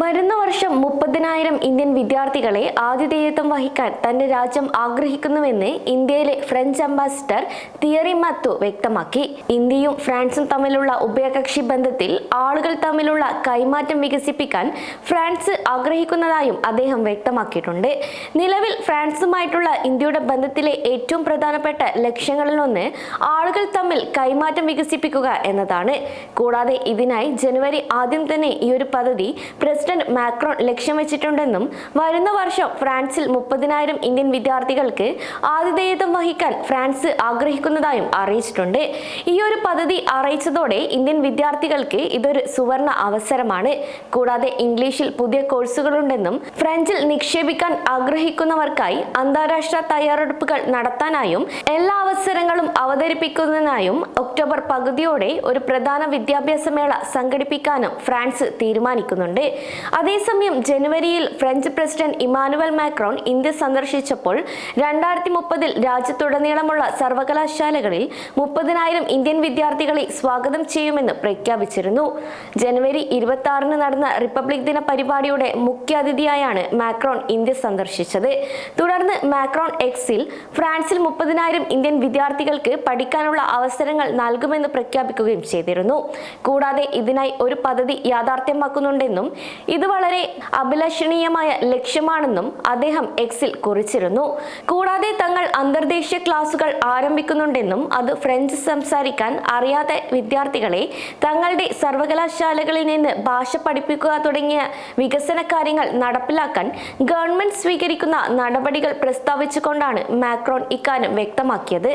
വരുന്ന വർഷം മുപ്പതിനായിരം ഇന്ത്യൻ വിദ്യാർത്ഥികളെ ആതിഥേയത്വം വഹിക്കാൻ തന്റെ രാജ്യം ആഗ്രഹിക്കുന്നുവെന്ന് ഇന്ത്യയിലെ ഫ്രഞ്ച് അംബാസിഡർ തിയറി മത്തു വ്യക്തമാക്കി. ഇന്ത്യയും ഫ്രാൻസും തമ്മിലുള്ള ഉഭയകക്ഷി ബന്ധത്തിൽ ആളുകൾ തമ്മിലുള്ള കൈമാറ്റം വികസിപ്പിക്കാൻ ഫ്രാൻസ് ആഗ്രഹിക്കുന്നതായും അദ്ദേഹം വ്യക്തമാക്കിയിട്ടുണ്ട്. നിലവിൽ ഫ്രാൻസുമായിട്ടുള്ള ഇന്ത്യയുടെ ബന്ധത്തിലെ ഏറ്റവും പ്രധാനപ്പെട്ട ലക്ഷ്യങ്ങളിലൊന്ന് ആളുകൾ തമ്മിൽ കൈമാറ്റം വികസിപ്പിക്കുക എന്നതാണ്. കൂടാതെ ഇതിനായി ജനുവരി ആദ്യം തന്നെ ഈ ഒരു പദ്ധതി പ്രസിഡന്റ് മാക്രോൺ ലക്ഷ്യം വെച്ചിട്ടുണ്ടെന്നും വരുന്ന വർഷം ഫ്രാൻസിൽ മുപ്പതിനായിരം ഇന്ത്യൻ വിദ്യാർത്ഥികൾക്ക് ആതിഥേയത്വം വഹിക്കാൻ ഫ്രാൻസ് ആഗ്രഹിക്കുന്നതായും അറിയിച്ചിട്ടുണ്ട്. ഈ ഒരു പദ്ധതി അറിയിച്ചതോടെ ഇന്ത്യൻ വിദ്യാർത്ഥികൾക്ക് ഇതൊരു സുവർണ അവസരമാണ്. കൂടാതെ ഇംഗ്ലീഷിൽ പുതിയ കോഴ്സുകളുണ്ടെന്നും ഫ്രഞ്ചിൽ നിക്ഷേപിക്കാൻ ആഗ്രഹിക്കുന്നവർക്കായി അന്താരാഷ്ട്ര തയ്യാറെടുപ്പുകൾ നടത്താനായും എല്ലാ അവസരങ്ങളും അവതരിപ്പിക്കുന്നതിനായും ഒക്ടോബർ പകുതിയോടെ ഒരു പ്രധാന വിദ്യാഭ്യാസ മേള സംഘടിപ്പിക്കാനും ഫ്രാൻസ് തീരുമാനിക്കുന്നുണ്ട്. അതേസമയം ജനുവരിയിൽ French president Emmanuel Macron India സന്ദർശിച്ചപ്പോൾ രണ്ടായിരത്തി മുപ്പതിൽ രാജ്യത്തുടനീളമുള്ള സർവകലാശാലകളിൽ മുപ്പതിനായിരം ഇന്ത്യൻ വിദ്യാർത്ഥികളെ സ്വാഗതം ചെയ്യുമെന്ന് പ്രഖ്യാപിച്ചിരുന്നു. ജനുവരി ഇരുപത്തി ആറിന് നടന്ന റിപ്പബ്ലിക് ദിന പരിപാടിയുടെ മുഖ്യാതിഥിയായാണ് മാക്രോൺ ഇന്ത്യ സന്ദർശിച്ചത്. തുടർന്ന് മാക്രോൺ എക്സിൽ ഫ്രാൻസിൽ മുപ്പതിനായിരം ഇന്ത്യൻ വിദ്യാർത്ഥികൾക്ക് പഠിക്കാനുള്ള അവസരങ്ങൾ നൽകുമെന്ന് പ്രഖ്യാപിക്കുകയും ചെയ്തിരുന്നു. കൂടാതെ ഇതിനായി ഒരു പദ്ധതി യാഥാർത്ഥ്യമാക്കുന്നുണ്ടെന്നും ഇത് വളരെ അഭിലഷണീയമായ ലക്ഷ്യമാണെന്നും അദ്ദേഹം എക്സിൽ കുറിച്ചിരുന്നു. കൂടാതെ തങ്ങൾ അന്തർദേശീയ ക്ലാസുകൾ ആരംഭിക്കുന്നുണ്ടെന്നും അത് ഫ്രഞ്ച് സംസാരിക്കാൻ അറിയാത്ത വിദ്യാർത്ഥികളെ തങ്ങളുടെ സർവകലാശാലകളിൽ നിന്ന് ഭാഷ പഠിപ്പിക്കുക തുടങ്ങിയ വികസന കാര്യങ്ങൾ നടപ്പിലാക്കാൻ ഗവൺമെന്റ് സ്വീകരിക്കുന്ന നടപടികൾ പ്രസ്താവിച്ചുകൊണ്ടാണ് മാക്രോൺ ഇക്കാര്യം വ്യക്തമാക്കിയത്.